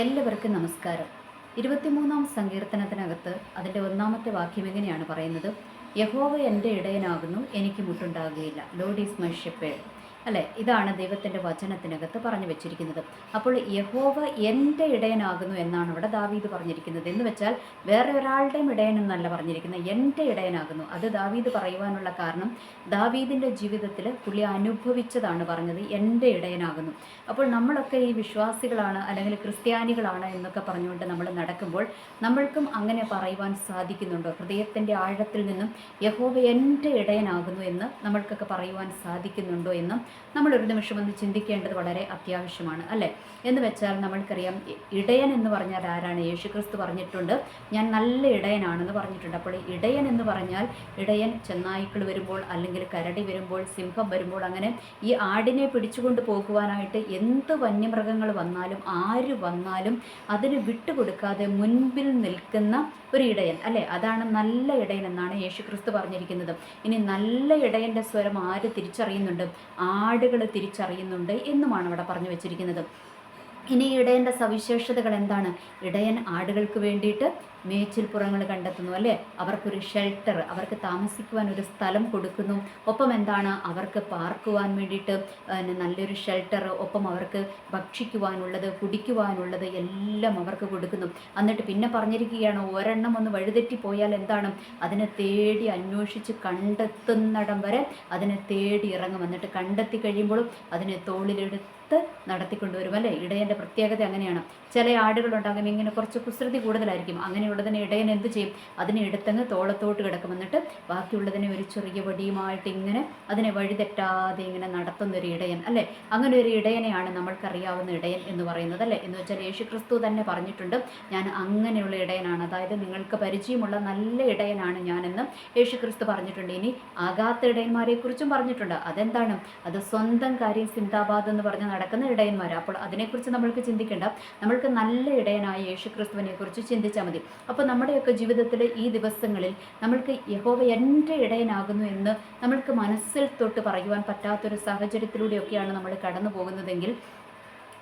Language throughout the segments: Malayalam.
എല്ലാവർക്കും നമസ്കാരം. ഇരുപത്തിമൂന്നാം സങ്കീർത്തനത്തിനകത്ത് അതിന്റെ ഒന്നാമത്തെ വാക്യം എങ്ങനെയാണ് പറയുന്നത്? യഹോവ എന്റെ ഇടയനാകുന്നു എനിക്ക് മുട്ടുണ്ടാകുകയില്ല. ലോഡ് ഈസ് മൈ ഷെപ്പേഡ് അല്ലേ? ഇതാണ് ദൈവത്തിന്റെ വചനത്തിനകത്ത് പറഞ്ഞു വെച്ചിരിക്കുന്നത്. അപ്പോൾ യഹോവ എന്റെ ഇടയനാകുന്നു എന്നാണ് ഇവിടെ ദാവീദ് പറഞ്ഞിരിക്കുന്നത്. എന്ന് വെച്ചാൽ വേറെ ഒരാളുടെയും ഇടയൻ എന്നല്ല പറഞ്ഞിരിക്കുന്നത്. എന്റെ ഇടയനാകുന്നു. അത് ദാവീദ് പറയുവാനുള്ള കാരണം ദാവീദിന്റെ ജീവിതത്തിൽ പുള്ളി അനുഭവിച്ചതാണ് പറഞ്ഞത് എന്റെ ഇടയനാകുന്നു. അപ്പോൾ നമ്മളൊക്കെ ഈ വിശ്വാസികളാണ് അല്ലെങ്കിൽ ക്രിസ്ത്യാനികളാണ് എന്നൊക്കെ പറഞ്ഞുകൊണ്ട് നമ്മൾ നടക്കുമ്പോൾ നമ്മൾക്കും അങ്ങനെ പറയുവാൻ സാധിക്കുന്നുണ്ടോ? ഹൃദയത്തിന്റെ ആഴത്തിൽ നിന്നും യഹോവ എന്റെ ഇടയനാകുന്നു എന്ന് നമ്മൾക്കൊക്കെ പറയുവാൻ സാധിക്കുന്നുണ്ടോ എന്നും നമ്മൾ ഒരു നിമിഷം ഒന്ന് ചിന്തിക്കേണ്ടത് വളരെ അത്യാവശ്യമാണ് അല്ലേ? എന്ന് വെച്ചാൽ നമ്മൾക്കറിയാം ഇടയൻ എന്ന് പറഞ്ഞാൽ ആരാണ്? യേശുക്രിസ്തു പറഞ്ഞിട്ടുണ്ട്. ഞാൻ നല്ല ഇടയനാണെന്ന് പറഞ്ഞിട്ടുണ്ട്. അപ്പോൾ ഇടയൻ എന്ന് പറഞ്ഞാൽ ഇടയൻ ചെന്നായ്ക്കൾ വരുമ്പോൾ അല്ലെങ്കിൽ കരടി വരുമ്പോൾ സിംഹം വരുമ്പോൾ അങ്ങനെ ഈ ആടിനെ പിടിച്ചുകൊണ്ട് പോകുവാനായിട്ട് എന്ത് വന്യമൃഗങ്ങൾ വന്നാലും ആര് വന്നാലും അതിന് വിട്ടുകൊടുക്കാതെ മുൻപിൽ നിൽക്കുന്ന ഒരു ഇടയൻ അല്ലേ? അതാണ് നല്ല ഇടയൻ എന്നാണ് യേശുക്രിസ്തു പറഞ്ഞിരിക്കുന്നത്. ഇനി നല്ല ഇടയന്റെ സ്വരം ആര് തിരിച്ചറിയുന്നുണ്ട്? ആടുകൾ തിരിച്ചറിയുന്നുണ്ട് എന്നുമാണ് ഇവിടെ പറഞ്ഞു വെച്ചിരിക്കുന്നത്. ഇനി ഇടയന്റെ സവിശേഷതകൾ എന്താണ്? ഇടയൻ ആടുകൾക്ക് വേണ്ടിയിട്ട് മേച്ചിൽപ്പുറങ്ങൾ കണ്ടെത്തുന്നു അല്ലേ? അവർക്കൊരു ഷെൽട്ടർ അവർക്ക് താമസിക്കുവാൻ ഒരു സ്ഥലം കൊടുക്കുന്നു. ഒപ്പം എന്താണ്? അവർക്ക് പാർക്കുവാൻ വേണ്ടിയിട്ട് നല്ലൊരു ഷെൽട്ടർ ഒപ്പം അവർക്ക് ഭക്ഷിക്കുവാനുള്ളത് കുടിക്കുവാനുള്ളത് എല്ലാം അവർക്ക് കൊടുക്കുന്നു. എന്നിട്ട് പിന്നെ പറഞ്ഞിരിക്കുകയാണ് ഒരെണ്ണം ഒന്ന് വഴിതെറ്റി പോയാൽ എന്താണ്? അതിനെ തേടി അന്വേഷിച്ച് കണ്ടെത്തുന്നിടം വരെ അതിനെ തേടി ഇറങ്ങും. എന്നിട്ട് കണ്ടെത്തി കഴിയുമ്പോഴും അതിനെ തോളിലെടുത്ത് നടത്തിക്കൊണ്ടുവരും അല്ലേ? ഇടയന്റെ പ്രത്യേകത അങ്ങനെയാണ്. ചില ആടുകളുണ്ടാകും ഇങ്ങനെ കുറച്ച് കുസൃതി കൂടുതലായിരിക്കും. അങ്ങനെയുള്ളതിനെ ഇടയൻ എന്ത് ചെയ്യും? അതിനെ എടുത്തങ്ങ് തോളത്തോട്ട് കിടക്കും. എന്നിട്ട് ബാക്കിയുള്ളതിനെ ഒരു ചെറിയ വടിയുമായിട്ട് ഇങ്ങനെ അതിനെ വഴിതെറ്റാതെ ഇങ്ങനെ നടത്തുന്ന ഒരു ഇടയൻ അല്ലേ? അങ്ങനെ ഒരു ഇടയനെയാണ് നമ്മൾക്കറിയാവുന്ന ഇടയൻ എന്ന് പറയുന്നത് അല്ലേ? എന്ന് വെച്ചാൽ യേശു ക്രിസ്തു തന്നെ പറഞ്ഞിട്ടുണ്ട് ഞാൻ അങ്ങനെയുള്ള ഇടയനാണ്. അതായത് നിങ്ങൾക്ക് പരിചയമുള്ള നല്ല ഇടയനാണ് ഞാനെന്ന് യേശു ക്രിസ്തു പറഞ്ഞിട്ടുണ്ട്. ഇനി ആകാത്ത ഇടയന്മാരെ കുറിച്ചും പറഞ്ഞിട്ടുണ്ട്. അതെന്താണ്? അത് സ്വന്തം കാര്യം സിന്താബാദ് എന്ന് പറഞ്ഞ് നടക്കുന്ന ഇടയന്മാർ അപ്പോൾ അതിനെക്കുറിച്ച് നമ്മൾക്ക് ചിന്തിക്കേണ്ട. നമ്മൾക്ക് നല്ല ഇടയനായ യേശു ക്രിസ്തുവിനെ കുറിച്ച് ചിന്തിച്ചാൽ മതി. അപ്പോൾ നമ്മുടെയൊക്കെ ജീവിതത്തിലെ ഈ ദിവസങ്ങളിൽ നമ്മൾക്ക് യഹോവ എന്റെ ഇടയനാകുന്നു എന്ന് നമ്മൾക്ക് മനസ്സിൽ തൊട്ട് പറയുവാൻ പറ്റാത്തൊരു സാഹചര്യത്തിലൂടെയൊക്കെയാണ് നമ്മൾ കടന്നു പോകുന്നതെങ്കിൽ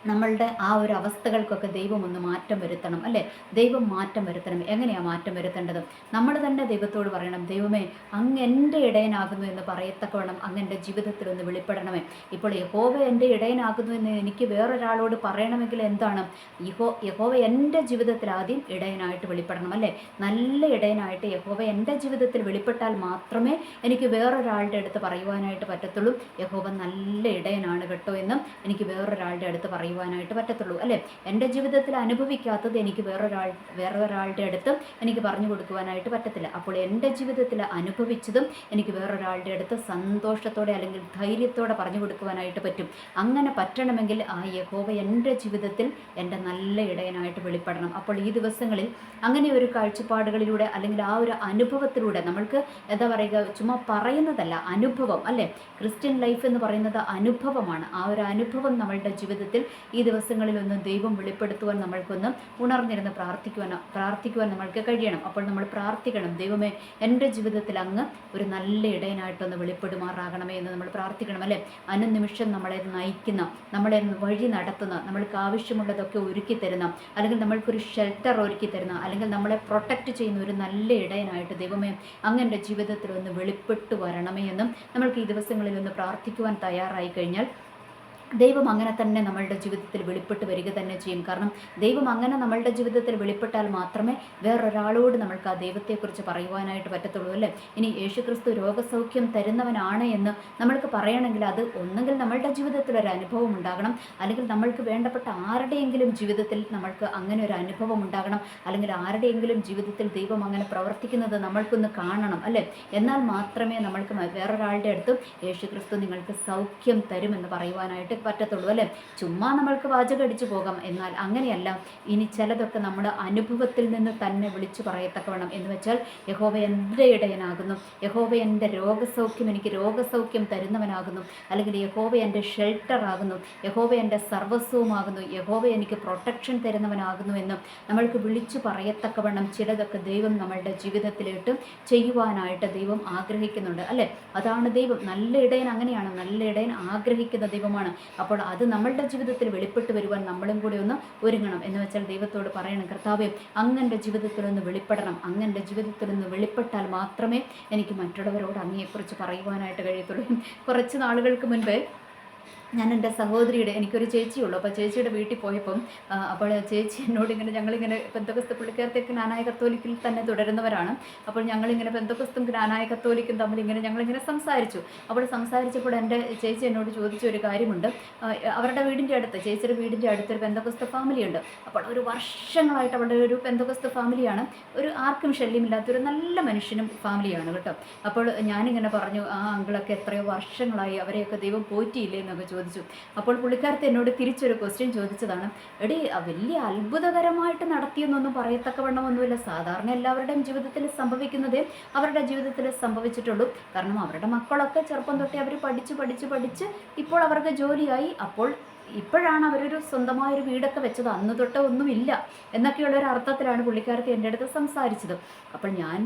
നമ്മളുടെ ആ ഒരു അവസ്ഥകൾക്കൊക്കെ ദൈവം ഒന്ന് മാറ്റം വരുത്തണം അല്ലേ? ദൈവം മാറ്റം വരുത്തണം. എങ്ങനെയാണ് മാറ്റം വരുത്തേണ്ടത്? നമ്മൾ തന്നെ ദൈവത്തോട് പറയണം ദൈവമേ അങ്ങ് എന്റെ ഇടയനാകുന്നു എന്ന് പറയത്തക്കവണ്ണം അങ്ങ് എന്റെ ജീവിതത്തിൽ ഒന്ന് വെളിപ്പെടണമേ. ഇപ്പോൾ യഹോവ എന്റെ ഇടയനാകുന്നു എന്ന് എനിക്ക് വേറൊരാളോട് പറയണമെങ്കിൽ എന്താണ്? യഹോ യഹോവ എന്റെ ജീവിതത്തിൽ ആദ്യം ഇടയനായിട്ട് വെളിപ്പെടണം അല്ലേ? നല്ല ഇടയനായിട്ട് യഹോവ എന്റെ ജീവിതത്തിൽ വെളിപ്പെട്ടാൽ മാത്രമേ എനിക്ക് വേറൊരാളുടെ അടുത്ത് പറയുവാനായിട്ട് പറ്റത്തുള്ളൂ. യഹോവ നല്ല ഇടയനാണ് കേട്ടോ എന്നും എനിക്ക് വേറൊരാളുടെ അടുത്ത് പറയുവാനായിട്ട് പറ്റത്തുള്ളൂ അല്ലേ? എന്റെ ജീവിതത്തിൽ അനുഭവിക്കാത്തത് എനിക്ക് വേറൊരാൾ വേറൊരാളുടെ അടുത്ത് എനിക്ക് പറഞ്ഞു കൊടുക്കുവാനായിട്ട് പറ്റത്തില്ല. അപ്പോൾ എന്റെ ജീവിതത്തിൽ അനുഭവിച്ചതും എനിക്ക് വേറൊരാളുടെ അടുത്ത് സന്തോഷത്തോടെ അല്ലെങ്കിൽ ധൈര്യത്തോടെ പറഞ്ഞു കൊടുക്കുവാനായിട്ട് പറ്റും. അങ്ങനെ പറ്റണമെങ്കിൽ ആ യഹോവ എന്റെ ജീവിതത്തിൽ എന്റെ നല്ല ഇടയനായിട്ട് വെളിപ്പെടണം. അപ്പോൾ ഈ ദിവസങ്ങളിൽ അങ്ങനെ ഒരു കാഴ്ചപ്പാടുകളിലൂടെ അല്ലെങ്കിൽ ആ ഒരു അനുഭവത്തിലൂടെ നമ്മൾക്ക് എന്താ പറയുക ചുമ്മാ പറയുന്നതല്ല അനുഭവം അല്ലേ? ക്രിസ്ത്യൻ ലൈഫ് എന്ന് പറയുന്നത് അനുഭവമാണ്. ആ ഒരു അനുഭവം നമ്മളുടെ ജീവിതത്തിൽ ഈ ദിവസങ്ങളിലൊന്നും ദൈവം വെളിപ്പെടുത്തുവാൻ നമ്മൾക്കൊന്നും ഉണർന്നിരുന്ന് പ്രാർത്ഥിക്കുവാൻ പ്രാർത്ഥിക്കുവാൻ നമ്മൾക്ക് കഴിയണം. അപ്പോൾ നമ്മൾ പ്രാർത്ഥിക്കണം. ദൈവമേ എന്റെ ജീവിതത്തിൽ അങ്ങ് ഒരു നല്ല ഇടയനായിട്ടൊന്ന് വെളിപ്പെടുമാറാകണമേ എന്ന് നമ്മൾ പ്രാർത്ഥിക്കണം അല്ലേ? അനുനിമിഷം നമ്മളെ നയിക്കുന്ന നമ്മളെ വഴി നടത്തുന്ന നമ്മൾക്ക് ആവശ്യമുള്ളതൊക്കെ ഒരുക്കി തരുന്ന അല്ലെങ്കിൽ നമ്മൾക്കൊരു ഷെൽട്ടർ ഒരുക്കി തരുന്ന അല്ലെങ്കിൽ നമ്മളെ പ്രൊട്ടക്റ്റ് ചെയ്യുന്ന ഒരു നല്ല ഇടയനായിട്ട് ദൈവമേ അങ്ങ് എന്റെ ജീവിതത്തിൽ ഒന്ന് വെളിപ്പെട്ടു വരണമേ എന്നും നമ്മൾക്ക് ഈ ദിവസങ്ങളിൽ ഒന്ന് പ്രാർത്ഥിക്കുവാൻ തയ്യാറായി കഴിഞ്ഞാൽ ദൈവം അങ്ങനെ തന്നെ നമ്മളുടെ ജീവിതത്തിൽ വെളിപ്പെട്ട് വരിക തന്നെ ചെയ്യും. കാരണം ദൈവം അങ്ങനെ നമ്മളുടെ ജീവിതത്തിൽ വെളിപ്പെട്ടാൽ മാത്രമേ വേറൊരാളോട് നമ്മൾക്ക് ആ ദൈവത്തെക്കുറിച്ച് പറയുവാനായിട്ട് പറ്റത്തുള്ളൂ അല്ലേ? ഇനി യേശുക്രിസ്തു രോഗസൗഖ്യം തരുന്നവനാണ് എന്ന് നമ്മൾക്ക് പറയണമെങ്കിൽ അത് ഒന്നുകിൽ നമ്മളുടെ ജീവിതത്തിൽ ഒരു അനുഭവം ഉണ്ടാകണം. അല്ലെങ്കിൽ നമ്മൾക്ക് വേണ്ടപ്പെട്ട ആരുടെയെങ്കിലും ജീവിതത്തിൽ നമ്മൾക്ക് അങ്ങനെ ഒരു അനുഭവം ഉണ്ടാകണം. അല്ലെങ്കിൽ ആരുടെയെങ്കിലും ജീവിതത്തിൽ ദൈവം അങ്ങനെ പ്രവർത്തിക്കുന്നത് നമ്മൾക്കൊന്ന് കാണണം അല്ലേ? എന്നാൽ മാത്രമേ നമ്മൾക്ക് വേറൊരാളുടെ അടുത്തും യേശുക്രിസ്തു നിങ്ങൾക്ക് സൗഖ്യം തരുമെന്ന് പറയുവാനായിട്ട് പറ്റത്തുള്ളൂ അല്ലേ? ചുമ്മാ നമ്മൾക്ക് വാചകം അടിച്ചു പോകാം. എന്നാൽ അങ്ങനെയല്ല ഇനി ചിലതൊക്കെ നമ്മൾ അനുഭവത്തിൽ നിന്ന് തന്നെ വിളിച്ചു പറയത്തക്കവണ്ണം എന്ന് വെച്ചാൽ യഹോവ എന്റെ ഇടയനാകുന്നു. യഹോവ എന്റെ രോഗസൗഖ്യം എനിക്ക് രോഗസൗഖ്യം തരുന്നവനാകുന്നു. അല്ലെങ്കിൽ യഹോവ എന്റെ ഷെൽട്ടറാകുന്നു യഹോവ എന്റെ സർവസ്വവുമാകുന്നു. യഹോവ എനിക്ക് പ്രൊട്ടക്ഷൻ തരുന്നവനാകുന്നു എന്നും നമ്മൾക്ക് വിളിച്ചു പറയത്തക്കവണ്ണം ചിലതൊക്കെ ദൈവം നമ്മളുടെ ജീവിതത്തിലിട്ട് ചെയ്യുവാനായിട്ട് ദൈവം ആഗ്രഹിക്കുന്നുണ്ട് അല്ലേ? അതാണ് ദൈവം. നല്ല ഇടയൻ അങ്ങനെയാണ്. നല്ല ഇടയൻ ആഗ്രഹിക്കുന്ന ദൈവമാണ്. അപ്പോൾ അത് നമ്മളുടെ ജീവിതത്തിൽ വെളിപ്പെട്ട് വരുവാൻ നമ്മളും കൂടി ഒന്ന് ഒരുങ്ങണം എന്ന് വെച്ചാൽ ദൈവത്തോട് പറയണം കർത്താവേ അങ്ങന്റെ ജീവിതത്തിലൊന്ന് വെളിപ്പെടണം. അങ്ങന്റെ ജീവിതത്തിലൊന്ന് വെളിപ്പെട്ടാൽ മാത്രമേ എനിക്ക് മറ്റുള്ളവരോട് അങ്ങയെക്കുറിച്ച് പറയുവാനായിട്ട് കഴിയത്തുള്ളൂ. കുറച്ച് നാളുകൾക്ക് മുൻപ് ഞാൻ എന്റെ സഹോദരിയുടെ എനിക്കൊരു ചേച്ചിയുള്ളൂ. അപ്പോൾ ചേച്ചിയുടെ വീട്ടിൽ പോയപ്പം അപ്പോൾ ചേച്ചി എന്നോട് ഇങ്ങനെ ഞങ്ങളിങ്ങനെ പെന്തകസ്ത പുള്ളിക്കാരത്തേക്ക് ജ്ഞാനായ കത്തോലിക്കിൽ തന്നെ തുടരുന്നവരാണ്. അപ്പോൾ ഞങ്ങളിങ്ങനെ ബന്ധുക്കസ്തും ജ്ഞാനായ കത്തോലിക്കും തമ്മിൽ ഇങ്ങനെ ഞങ്ങളിങ്ങനെ സംസാരിച്ചു. അപ്പോൾ സംസാരിച്ചപ്പോൾ എന്റെ ചേച്ചി എന്നോട് ചോദിച്ച ഒരു കാര്യമുണ്ട് അവരുടെ വീടിന്റെ അടുത്ത് ചേച്ചിയുടെ വീടിന്റെ അടുത്തൊരു ബന്ധുക്കസ്ത ഫാമിലിയുണ്ട്. അപ്പോൾ ഒരു വർഷങ്ങളായിട്ട് അവരുടെ ഒരു ബന്ധുക്കസ്ത ഫാമിലിയാണ്. ഒരു ആർക്കും ശല്യമില്ലാത്തൊരു നല്ല മനുഷ്യനും ഫാമിലിയാണ് കേട്ടോ. അപ്പോൾ ഞാനിങ്ങനെ പറഞ്ഞു ആ അങ്കിളൊക്കെ എത്രയോ വർഷങ്ങളായി അവരെയൊക്കെ ദൈവം പോറ്റിയില്ലേ? എന്നൊക്കെ ചോദിച്ചു അപ്പോൾ പുള്ളിക്കാരത്ത് എന്നോട് തിരിച്ചൊരു ക്വസ്റ്റ്യൻ ചോദിച്ചതാണ് എടി വലിയ അത്ഭുതകരമായിട്ട് നടത്തിയെന്നൊന്നും പറയത്തക്കവണ്ണമൊന്നുമില്ല. സാധാരണ എല്ലാവരുടെയും ജീവിതത്തിൽ സംഭവിക്കുന്നതേ അവരുടെ ജീവിതത്തിൽ സംഭവിച്ചിട്ടുള്ളൂ. കാരണം അവരുടെ മക്കളൊക്കെ ചെറുപ്പം തൊട്ടേ അവർ പഠിച്ച് പഠിച്ച് പഠിച്ച് ഇപ്പോൾ അവർക്ക് ജോലിയായി. അപ്പോൾ ഇപ്പോഴാണ് അവരൊരു സ്വന്തമായൊരു വീടൊക്കെ വെച്ചത്. അന്ന് തൊട്ട് ഒന്നുമില്ല. എന്നൊക്കെയുള്ള ഒരു അർത്ഥത്തിലാണ് പുള്ളിക്കാരത്തി എന്റെ അടുത്ത് സംസാരിച്ചത്. അപ്പോൾ ഞാൻ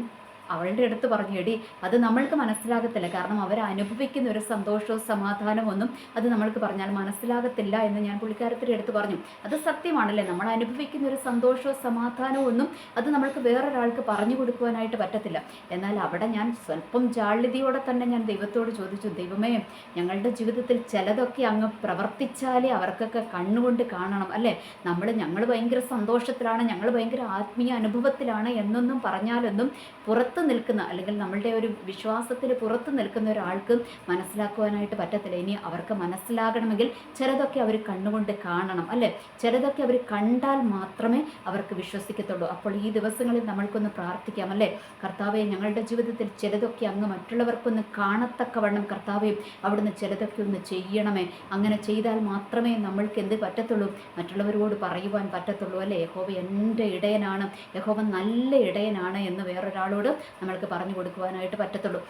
അവളുടെ അടുത്ത് പറഞ്ഞു എടി അത് നമ്മൾക്ക് മനസ്സിലാകത്തില്ല. കാരണം അവർ അനുഭവിക്കുന്ന ഒരു സന്തോഷവും സമാധാനവും ഒന്നും അത് നമ്മൾക്ക് പറഞ്ഞാൽ മനസ്സിലാകത്തില്ല എന്ന് ഞാൻ പുള്ളിക്കാരത്തിന്റെ അടുത്ത് പറഞ്ഞു. അത് സത്യമാണല്ലേ? നമ്മൾ അനുഭവിക്കുന്ന ഒരു സന്തോഷവും സമാധാനവും ഒന്നും അത് നമ്മൾക്ക് വേറൊരാൾക്ക് പറഞ്ഞു കൊടുക്കുവാനായിട്ട് പറ്റത്തില്ല. എന്നാൽ അവിടെ ഞാൻ സ്വല്പം ജാള്യതയോടെ തന്നെ ഞാൻ ദൈവത്തോട് ചോദിച്ചു ദൈവമേ ഞങ്ങളുടെ ജീവിതത്തിൽ ചിലതൊക്കെ അങ്ങ് പ്രവർത്തിച്ചാലേ അവർക്കൊക്കെ കണ്ണുകൊണ്ട് കാണണം അല്ലേ? നമ്മൾ ഞങ്ങൾ ഭയങ്കര സന്തോഷത്തിലാണ് ഞങ്ങൾ ഭയങ്കര ആത്മീയ അനുഭവത്തിലാണ് എന്നൊന്നും പറഞ്ഞാലൊന്നും പുറത്ത് നിൽക്കുന്ന അല്ലെങ്കിൽ നമ്മളുടെ ഒരു വിശ്വാസത്തിന് പുറത്ത് നിൽക്കുന്ന ഒരാൾക്ക് മനസ്സിലാക്കുവാനായിട്ട് പറ്റത്തില്ല. ഇനി അവർക്ക് മനസ്സിലാകണമെങ്കിൽ ചിലതൊക്കെ അവർ കണ്ണുകൊണ്ട് കാണണം അല്ലേ? ചിലതൊക്കെ അവർ കണ്ടാൽ മാത്രമേ അവർക്ക് വിശ്വസിക്കത്തുള്ളൂ. അപ്പോൾ ഈ ദിവസങ്ങളിൽ നമ്മൾക്കൊന്ന് പ്രാർത്ഥിക്കാം അല്ലേ? കർത്താവെ ഞങ്ങളുടെ ജീവിതത്തിൽ ചിലതൊക്കെ അങ്ങ് മറ്റുള്ളവർക്കൊന്ന് കാണത്തക്കവണ്ണം കർത്താവെയും അവിടുന്ന് ചിലതൊക്കെ ഒന്ന് ചെയ്യണമേ. അങ്ങനെ ചെയ്താൽ മാത്രമേ നമ്മൾക്ക് എന്ത് പറ്റത്തുള്ളൂ? മറ്റുള്ളവരോട് പറയുവാൻ പറ്റത്തുള്ളൂ അല്ലേ? യഹോവ എന്റെ ഇടയനാണ്. യഹോവ നല്ല ഇടയനാണ് എന്ന് വേറൊരാളോട് നമ്മൾക്ക് പറഞ്ഞു കൊടുക്കുവാനായിട്ട് പറ്റത്തുള്ളൂ.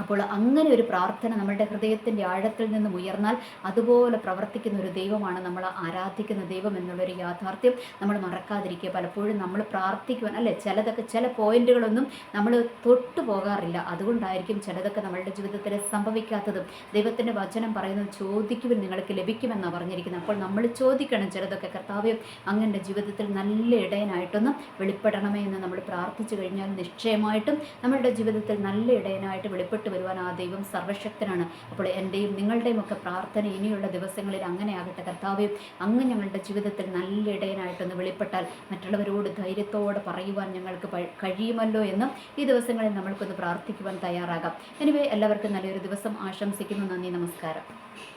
അപ്പോൾ അങ്ങനെ ഒരു പ്രാർത്ഥന നമ്മളുടെ ഹൃദയത്തിന്റെ ആഴത്തിൽ നിന്നും ഉയർന്നാൽ അതുപോലെ പ്രവർത്തിക്കുന്ന ഒരു ദൈവമാണ് നമ്മൾ ആരാധിക്കുന്ന ദൈവം എന്നുള്ളൊരു യാഥാർത്ഥ്യം നമ്മൾ മറക്കാതിരിക്കുക. പലപ്പോഴും നമ്മൾ പ്രാർത്ഥിക്കുവാൻ അല്ലെ ചിലതൊക്കെ ചില പോയിന്റുകളൊന്നും നമ്മൾ തൊട്ടു പോകാറില്ല. അതുകൊണ്ടായിരിക്കും ചിലതൊക്കെ നമ്മളുടെ ജീവിതത്തിൽ സംഭവിക്കാത്തതും. ദൈവത്തിന്റെ വചനം പറയുന്നത് ചോദിക്കുവിൻ നിങ്ങൾക്ക് ലഭിക്കുമെന്നാണ് പറഞ്ഞിരിക്കുന്നത്. അപ്പോൾ നമ്മൾ ചോദിക്കണം ചിലതൊക്കെ. കർത്താവ് അങ്ങനെ ജീവിതത്തിൽ നല്ല ഇടയനായിട്ടൊന്നും വെളിപ്പെടണമേ എന്ന് നമ്മൾ പ്രാർത്ഥിച്ചു കഴിഞ്ഞാൽ നിശ്ചയമായിട്ടും നമ്മളുടെ ജീവിതത്തിൽ നല്ല ഇടയനായിട്ട് വെളിപ്പെട്ട് വരുവാൻ ആ ദൈവം സർവശക്തനാണ്. അപ്പോൾ എന്റെയും നിങ്ങളുടെയും ഒക്കെ പ്രാർത്ഥന ഇനിയുള്ള ദിവസങ്ങളിൽ അങ്ങനെ ആകട്ടെ. കർത്താവെ അങ്ങ് ഞങ്ങളുടെ ജീവിതത്തിൽ നല്ല ഇടയനായിട്ടൊന്ന് വെളിപ്പെട്ടാൽ മറ്റുള്ളവരോട് ധൈര്യത്തോടെ പറയുവാൻ ഞങ്ങൾക്ക് കഴിയുമല്ലോ എന്ന് ഈ ദിവസങ്ങളിൽ നമ്മൾക്കൊന്ന് പ്രാർത്ഥിക്കുവാൻ തയ്യാറാകാം. എനിവേ എല്ലാവർക്കും നല്ലൊരു ദിവസം. ആശംസിക്കുന്നു. നന്ദി. നമസ്കാരം.